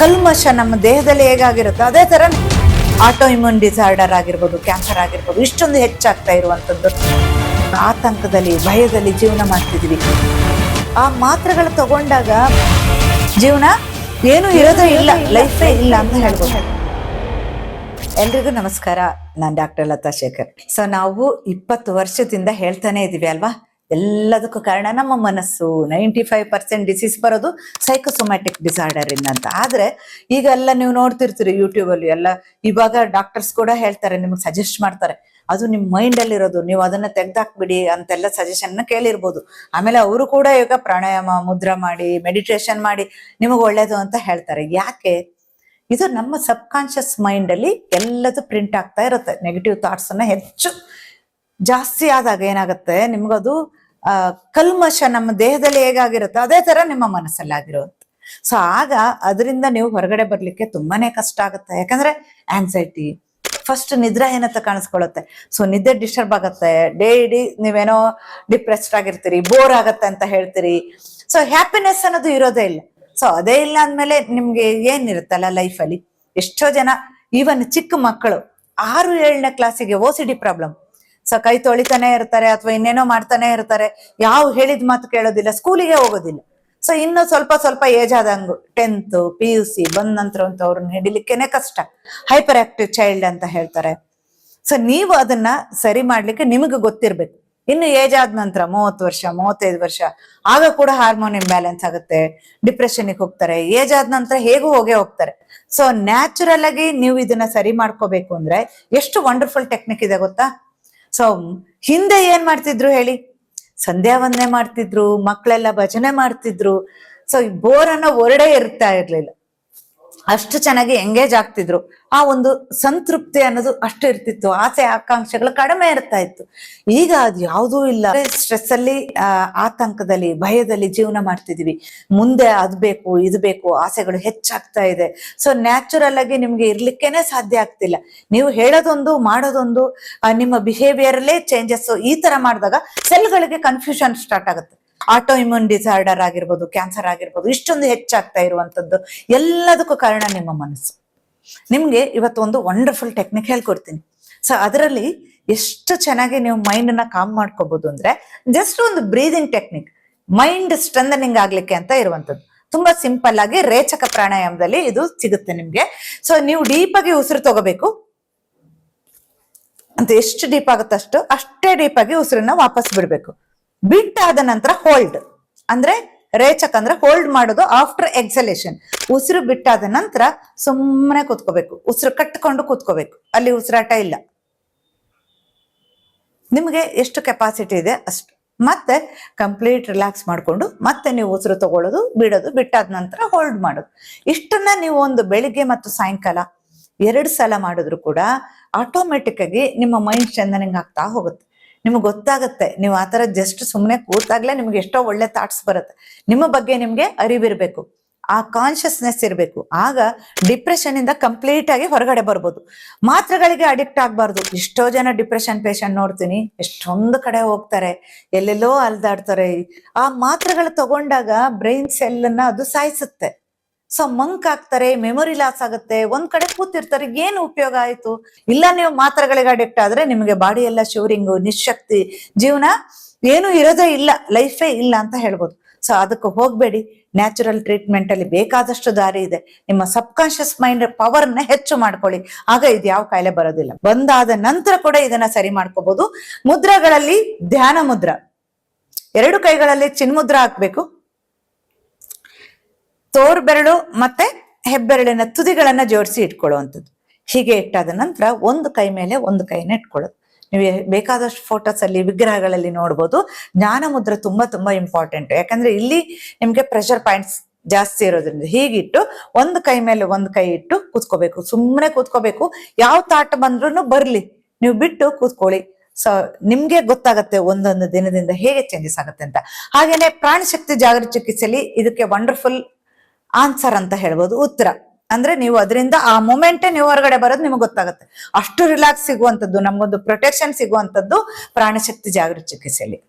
ಕಲ್ಮಶ ನಮ್ಮ ದೇಹದಲ್ಲಿ ಹೇಗಾಗಿರುತ್ತೋ? ಅದೇ ತರ ಆಟೋ ಇಮ್ಯೂನ್ ಡಿಸಾರ್ಡರ್ ಆಗಿರ್ಬೋದು ಕ್ಯಾನ್ಸರ್ ಆಗಿರ್ಬೋದು, ಇಷ್ಟೊಂದು ಹೆಚ್ಚಾಗ್ತಾ ಇರುವಂಥದ್ದು. ಆತಂಕದಲ್ಲಿ, ಭಯದಲ್ಲಿ ಜೀವನ ಮಾಡ್ತಿದ್ವಿ. ಆ ಮಾತ್ರೆಗಳು ತಗೊಂಡಾಗ ಜೀವನ ಏನು ಇರೋದೇ ಇಲ್ಲ ಲೈಫೇ ಇಲ್ಲ ಅಂತ ಹೇಳ್ಬೋದು. ಎಲ್ರಿಗೂ ನಮಸ್ಕಾರ. ನಾನು ಡಾಕ್ಟರ್ ಲತಾ ಶೇಖರ್. ಸೊ ನಾವು ಇಪ್ಪತ್ತು ವರ್ಷದಿಂದ ಹೇಳ್ತಾನೆ ಇದೀವಿ ಅಲ್ವಾ? ಎಲ್ಲದಕ್ಕೂ ಕಾರಣ ನಮ್ಮ ಮನಸ್ಸು. ನೈಂಟಿ ಫೈವ್ ಪರ್ಸೆಂಟ್ ಡಿಸೀಸ್ ಬರೋದು ಸೈಕೋಸೊಮ್ಯಾಟಿಕ್ ಡಿಸಾರ್ಡರ್ ಇಂದ ಅಂತ. ಆದ್ರೆ ಈಗ ಎಲ್ಲ ನೀವು ನೋಡ್ತಿರ್ತೀರಿ ಯೂಟ್ಯೂಬ್ ಅಲ್ಲಿ ಎಲ್ಲ ಇವಾಗ ಡಾಕ್ಟರ್ಸ್ ಕೂಡ ಹೇಳ್ತಾರೆ, ನಿಮ್ಗೆ ಸಜೆಸ್ಟ್ ಮಾಡ್ತಾರೆ. ಅದು ನಿಮ್ ಮೈಂಡ್ ಅಲ್ಲಿ ಇರೋದು. ನೀವು ಅದನ್ನ ತೆಗ್ದಾಕ್ಬಿಡಿ ಅಂತೆಲ್ಲ ಸಜೆಷನ್ ಕೇಳಿರ್ಬೋದು. ಆಮೇಲೆ ಅವರು ಕೂಡ ಈಗ ಪ್ರಾಣಾಯಾಮ, ಮುದ್ರ ಮಾಡಿ ಮೆಡಿಟೇಷನ್ ಮಾಡಿ ನಿಮಗೆ ಒಳ್ಳೇದು ಅಂತ ಹೇಳ್ತಾರೆ. ಯಾಕೆ? ಇದು ನಮ್ಮ ಸಬ್ ಕಾನ್ಶಿಯಸ್ ಮೈಂಡ್ ಅಲ್ಲಿ ಎಲ್ಲದು ಪ್ರಿಂಟ್ ಆಗ್ತಾ ಇರುತ್ತೆ. ನೆಗೆಟಿವ್ ಥಾಟ್ಸ್ ಅನ್ನ ಹೆಚ್ಚು ಜಾಸ್ತಿ ಆದಾಗ ಏನಾಗುತ್ತೆ? ನಿಮ್ಗದು ಆ, ಕಲ್ಮಶ ನಮ್ಮ ದೇಹದಲ್ಲಿ ಹೇಗಾಗಿರುತ್ತೋ ಅದೇ ತರ ನಿಮ್ಮ ಮನಸ್ಸಲ್ಲಿ ಆಗಿರುತ್ತೆ ಸೊ ಆಗ ಅದರಿಂದ ನೀವು ಹೊರಗಡೆ ಬರ್ಲಿಕ್ಕೆ ತುಂಬಾನೇ ಕಷ್ಟ ಆಗುತ್ತೆ. ಯಾಕಂದ್ರೆ ಆನ್ಸೈಟಿ ಫಸ್ಟ್ ನಿದ್ರಾಹೀನತೆ ಕಾಣಿಸ್ಕೊಳ್ಳುತ್ತೆ? ಸೊ ನಿದ್ದೆ ಡಿಸ್ಟರ್ಬ್ ಆಗುತ್ತೆ. ಡೇ ಇಡೀ ನೀವೇನೋ ಡಿಪ್ರೆಸ್ಡ್ ಆಗಿರ್ತೀರಿ ಬೋರ್ ಆಗತ್ತೆ ಅಂತ ಹೇಳ್ತೀರಿ. ಸೊ ಹ್ಯಾಪಿನೆಸ್ ಅನ್ನೋದು ಇರೋದೇ ಇಲ್ಲ. ಸೊ ಅದೇ ಇಲ್ಲ ಅಂದ್ಮೇಲೆ ನಿಮ್ಗೆ ಏನಿರುತ್ತಲ್ಲ ಲೈಫಲ್ಲಿ ಎಷ್ಟೋ ಜನ ಈವನ್ ಚಿಕ್ಕ ಮಕ್ಕಳು, ಆರು, ಏಳನೇ ಕ್ಲಾಸಿಗೆ O C D problem so ಕೈ ತೊಳಿತಾನೆ ಇರ್ತಾರೆ ಅಥವಾ ಇನ್ನೇನೋ ಮಾಡ್ತಾನೆ ಇರ್ತಾರೆ, ಯಾವ ಹೇಳಿದ ಮಾತು ಕೇಳೋದಿಲ್ಲ, ಸ್ಕೂಲಿಗೆ ಹೋಗೋದಿಲ್ಲ. ಸೊ ಇನ್ನು ಸ್ವಲ್ಪ ಸ್ವಲ್ಪ ಏಜ್ ಆದಂಗು ಟೆಂತ್ ಪಿ ಯು ಸಿ ಬಂದ ನಂತರ ಅಂತ ಅವ್ರನ್ನ ಹಿಡಿಲಿಕ್ಕೆನೆ ಕಷ್ಟ. ಹೈಪರ್ ಆಕ್ಟಿವ್ ಚೈಲ್ಡ್ ಅಂತ ಹೇಳ್ತಾರೆ. ಸೊ ನೀವು ಅದನ್ನ ಸರಿ ಮಾಡ್ಲಿಕ್ಕೆ ನಿಮಗೆ ಗೊತ್ತಿರ್ಬೇಕು. ಇನ್ನು ಏಜ್ ಆದ ನಂತರ ಮೂವತ್ತು ವರ್ಷ, ಮೂವತ್ತೈದು ವರ್ಷ, ಆಗ ಕೂಡ ಹಾರ್ಮೋನ್ ಇಂಬ್ಯಾಲೆನ್ಸ್ ಆಗುತ್ತೆ. ಡಿಪ್ರೆಷನ್ಗೆ ಹೋಗ್ತಾರೆ. ಏಜ್ ಆದ ನಂತರ ಹೇಗೂ ಹೋಗೇ ಹೋಗ್ತಾರೆ. ಸೊ ನ್ಯಾಚುರಲ್ ಆಗಿ ನೀವು ಇದನ್ನ ಸರಿ ಮಾಡ್ಕೋಬೇಕು ಅಂದ್ರೆ ಎಷ್ಟು ವಂಡರ್ಫುಲ್ ಟೆಕ್ನಿಕ್ ಇದೆ ಗೊತ್ತಾ? ಸೊ ಹಿಂದೆ ಏನ್ ಮಾಡ್ತಿದ್ರು ಹೇಳಿ? ಸಂಧ್ಯಾ ವಂದನೆ ಮಾಡ್ತಿದ್ರು ಮಕ್ಕಳೆಲ್ಲ ಭಜನೆ ಮಾಡ್ತಿದ್ರು. ಸೊ ಬೋರ್ ಅನ್ನೋ ಒರಡೆ ಇರ್ತಾ ಇರ್ಲಿಲ್ಲ. ಅಷ್ಟು ಚೆನ್ನಾಗಿ ಎಂಗೇಜ್ ಆಗ್ತಿದ್ರು. ಆ ಒಂದು ಸಂತೃಪ್ತಿ ಅನ್ನೋದು ಅಷ್ಟು ಇರ್ತಿತ್ತು. ಆಸೆ, ಆಕಾಂಕ್ಷೆಗಳು ಕಡಿಮೆ ಇರ್ತಾ ಇತ್ತು. ಈಗ ಅದು ಯಾವುದೂ ಇಲ್ಲ. ಸ್ಟ್ರೆಸ್ ಅಲ್ಲಿ ಆತಂಕದಲ್ಲಿ, ಭಯದಲ್ಲಿ ಜೀವನ ಮಾಡ್ತಿದೀವಿ. ಮುಂದೆ ಅದ್ ಬೇಕು, ಇದು ಬೇಕು, ಆಸೆಗಳು ಹೆಚ್ಚಾಗ್ತಾ ಇದೆ. ಸೊ ನ್ಯಾಚುರಲ್ ಆಗಿ ನಿಮ್ಗೆ ಇರ್ಲಿಕ್ಕೆನೆ ಸಾಧ್ಯ ಆಗ್ತಿಲ್ಲ. ನೀವು ಹೇಳೋದೊಂದು, ಮಾಡೋದೊಂದು ನಿಮ್ಮ ಬಿಹೇವಿಯರ್ ಅಲ್ಲೇ ಚೇಂಜಸ್ ಈ ತರ ಮಾಡಿದಾಗ ಸೆಲ್ಗಳಿಗೆ ಕನ್ಫ್ಯೂಷನ್ ಸ್ಟಾರ್ಟ್ ಆಗುತ್ತೆ. ಆಟೋ ಇಮ್ಯೂನ್ ಡಿಸಾರ್ಡರ್ ಆಗಿರ್ಬೋದು ಕ್ಯಾನ್ಸರ್ ಆಗಿರ್ಬೋದು, ಇಷ್ಟೊಂದು ಹೆಚ್ಚಾಗ್ತಾ ಇರುವಂತದ್ದು ಎಲ್ಲದಕ್ಕೂ ಕಾರಣ ನಿಮ್ಮ ಮನಸ್ಸು. ನಿಮ್ಗೆ ಇವತ್ತು ಒಂದು ವಂಡರ್ಫುಲ್ ಟೆಕ್ನಿಕ್ ಹೇಳ್ಕೊಡ್ತೀನಿ. ಸೊ ಅದರಲ್ಲಿ ಎಷ್ಟು ಚೆನ್ನಾಗಿ ನೀವು ಮೈಂಡ್ನ ಕಾಮ್ ಮಾಡ್ಕೋಬಹುದು ಅಂದ್ರೆ ಜಸ್ಟ್ ಒಂದು ಬ್ರೀದಿಂಗ್ ಟೆಕ್ನಿಕ್ ಮೈಂಡ್ ಸ್ಟ್ರೆಂದನಿಂಗ್ ಆಗ್ಲಿಕ್ಕೆ ಅಂತ ಇರುವಂತದ್ದು. ತುಂಬಾ ಸಿಂಪಲ್ ಆಗಿ ರೇಚಕ ಪ್ರಾಣಾಯಾಮದಲ್ಲಿ ಇದು ಸಿಗುತ್ತೆ ನಿಮ್ಗೆ. ಸೊ ನೀವು ಡೀಪ್ ಆಗಿ ಉಸಿರು ತಗೋಬೇಕು. ಅಂತ ಎಷ್ಟು ಡೀಪ್ ಆಗುತ್ತೆ ಅಷ್ಟು, ಅಷ್ಟೇ ಡೀಪ್ ಆಗಿ ಉಸಿರನ್ನ ವಾಪಸ್ ಬಿಡ್ಬೇಕು. ಬಿಟ್ಟಾದ ನಂತರ ಹೋಲ್ಡ್ ಅಂದ್ರೆ ರೇಚಕ್ ಅಂದ್ರೆ ಹೋಲ್ಡ್ ಮಾಡೋದು ಆಫ್ಟರ್ ಎಕ್ಸಲೇಷನ್ ಉಸಿರು ಬಿಟ್ಟಾದ ನಂತರ ಸುಮ್ಮನೆ ಕೂತ್ಕೋಬೇಕು. ಉಸಿರು ಕಟ್ಕೊಂಡು ಕೂತ್ಕೋಬೇಕು. ಅಲ್ಲಿ ಉಸಿರಾಟ ಇಲ್ಲ. ನಿಮಗೆ ಎಷ್ಟು ಕೆಪಾಸಿಟಿ ಇದೆ? ಅಷ್ಟು. ಮತ್ತೆ ಕಂಪ್ಲೀಟ್ ರಿಲ್ಯಾಕ್ಸ್ ಮಾಡಿಕೊಂಡು ಮತ್ತೆ ನೀವು ಉಸಿರು ತಗೊಳ್ಳೋದು, ಬಿಡೋದು, ಬಿಟ್ಟಾದ ನಂತರ ಹೋಲ್ಡ್ ಮಾಡೋದು. ಇಷ್ಟನ್ನ ನೀವು ಒಂದು ಬೆಳಿಗ್ಗೆ ಮತ್ತು ಸಾಯಂಕಾಲ ಎರಡು ಸಲ ಮಾಡಿದ್ರು ಕೂಡ ಆಟೋಮೆಟಿಕ್ ಆಗಿ ನಿಮ್ಮ ಮೈಂಡ್ ಚಂದನಿಂಗ್ ಆಗ್ತಾ ಹೋಗುತ್ತೆ. ನಿಮ್ಗೆ ಗೊತ್ತಾಗುತ್ತೆ. ನೀವು ಆ ಥರ ಜಸ್ಟ್ ಸುಮ್ಮನೆ ಕೂತಾಗ್ಲೇ ನಿಮ್ಗೆ ಎಷ್ಟೋ ಒಳ್ಳೆ ಥಾಟ್ಸ್ ಬರುತ್ತೆ. ನಿಮ್ಮ ಬಗ್ಗೆ ನಿಮ್ಗೆ ಅರಿವಿರ್ಬೇಕು. ಆ ಕಾನ್ಶಿಯಸ್ನೆಸ್ ಇರಬೇಕು. ಆಗ ಡಿಪ್ರೆಷನ್ ಇಂದ ಕಂಪ್ಲೀಟ್ ಆಗಿ ಹೊರಗಡೆ ಬರ್ಬೋದು. ಮಾತ್ರೆಗಳಿಗೆ ಅಡಿಕ್ಟ್ ಆಗಬಾರ್ದು. ಎಷ್ಟೋ ಜನ ಡಿಪ್ರೆಷನ್ ಪೇಷಂಟ್ ನೋಡ್ತೀನಿ. ಎಷ್ಟೊಂದು ಕಡೆ ಹೋಗ್ತಾರೆ. ಎಲ್ಲೆಲ್ಲೋ ಅಲ್ದಾಡ್ತಾರೆ. ಆ ಮಾತ್ರೆಗಳು ತಗೊಂಡಾಗ ಬ್ರೈನ್ ಸೆಲ್ ಅದು ಸಾಯಿಸುತ್ತೆ. ಸೊ ಮಂಕ್ ಆಗ್ತಾರೆ ಮೆಮೊರಿ ಲಾಸ್ ಆಗುತ್ತೆ, ಒಂದ್ ಕಡೆ ಕೂತಿರ್ತಾರೆ, ಏನು ಉಪಯೋಗ ಆಯ್ತು? ಇಲ್ಲ, ನೀವು ಮಾತ್ರೆಗಳಿಗೆ ಅಡಿಕ್ಟ್ ಆದ್ರೆ ನಿಮಗೆ ಬಾಡಿ ಎಲ್ಲ ಶಿವರಿಂಗು ನಿಶಕ್ತಿ ಜೀವನ ಏನು ಇರೋದೇ ಇಲ್ಲ ಲೈಫೇ ಇಲ್ಲ ಅಂತ ಹೇಳ್ಬೋದು. ಸೊ ಅದಕ್ಕೆ ಹೋಗ್ಬೇಡಿ ನ್ಯಾಚುರಲ್ ಟ್ರೀಟ್ಮೆಂಟ್ ಅಲ್ಲಿ ಬೇಕಾದಷ್ಟು ದಾರಿ ಇದೆ. ನಿಮ್ಮ ಸಬ್ ಕಾನ್ಶಿಯಸ್ ಮೈಂಡ್ ಪವರ್ನ ಹೆಚ್ಚು ಮಾಡ್ಕೊಳ್ಳಿ. ಆಗ ಇದು ಯಾವ ಕಾಯಿಲೆ ಬರೋದಿಲ್ಲ. ಬಂದಾದ ನಂತರ ಕೂಡ ಇದನ್ನ ಸರಿ ಮಾಡ್ಕೋಬಹುದು ಮುದ್ರಗಳಲ್ಲಿ ಧ್ಯಾನ ಮುದ್ರ. ಎರಡು ಕೈಗಳಲ್ಲಿ ಚಿನ್ಮುದ್ರ ಹಾಕ್ಬೇಕು. ತೋರ್ ಬೆರಳು ಮತ್ತೆ ಹೆಬ್ಬೆರಳಿನ ತುದಿಗಳನ್ನ ಜೋಡಿಸಿ ಇಟ್ಕೊಳ್ಳುವಂಥದ್ದು. ಹೀಗೆ ಇಟ್ಟಾದ ನಂತರ ಒಂದು ಕೈ ಮೇಲೆ ಒಂದು ಕೈನ ಇಟ್ಕೊಳ್ಳೋದು. ನೀವು ಬೇಕಾದಷ್ಟು ಫೋಟೋಸ್ ಅಲ್ಲಿ, ವಿಗ್ರಹಗಳಲ್ಲಿ ನೋಡ್ಬೋದು. ಜ್ಞಾನ ಮುದ್ರೆ ತುಂಬಾ ತುಂಬಾ ಇಂಪಾರ್ಟೆಂಟ್ ಯಾಕಂದ್ರೆ ಇಲ್ಲಿ ನಿಮ್ಗೆ ಪ್ರೆಷರ್ ಪಾಯಿಂಟ್ಸ್ ಜಾಸ್ತಿ ಇರೋದ್ರಿಂದ ಹೀಗಿಟ್ಟು ಒಂದು ಕೈ ಮೇಲೆ ಒಂದು ಕೈ ಇಟ್ಟು ಕೂತ್ಕೋಬೇಕು. ಸುಮ್ಮನೆ ಕೂತ್ಕೋಬೇಕು. ಯಾವ ತಾಟ ಬಂದ್ರೂ ಬರ್ಲಿ. ನೀವು ಬಿಟ್ಟು ಕೂತ್ಕೊಳ್ಳಿ. ಸೊ ನಿಮ್ಗೆ ಗೊತ್ತಾಗತ್ತೆ ಒಂದೊಂದು ದಿನದಿಂದ ಹೇಗೆ ಚೇಂಜಸ್ ಆಗುತ್ತೆ ಅಂತ. ಹಾಗೇನೆ ಪ್ರಾಣಶಕ್ತಿ ಜಾಗೃತಿ ಚಿಕಿತ್ಸೆಯಲ್ಲಿ ಇದಕ್ಕೆ ವಂಡರ್ಫುಲ್ ಆನ್ಸರ್ ಅಂತ ಹೇಳ್ಬೋದು ಉತ್ತರ. ಅಂದ್ರೆ ನೀವು ಅದರಿಂದ ಆ ಮೂಮೆಂಟೇ ನೀವು ಹೊರಗಡೆ ಬರೋದು ನಿಮಗೆ ಗೊತ್ತಾಗುತ್ತೆ. ಅಷ್ಟು ರಿಲ್ಯಾಕ್ಸ್ ಸಿಗುವಂಥದ್ದು, ನಮಗೊಂದು ಪ್ರೊಟೆಕ್ಷನ್ ಸಿಗುವಂಥದ್ದು ಪ್ರಾಣಶಕ್ತಿ ಜಾಗೃತಿ ಚಿಕಿತ್ಸೆಯಲ್ಲಿ.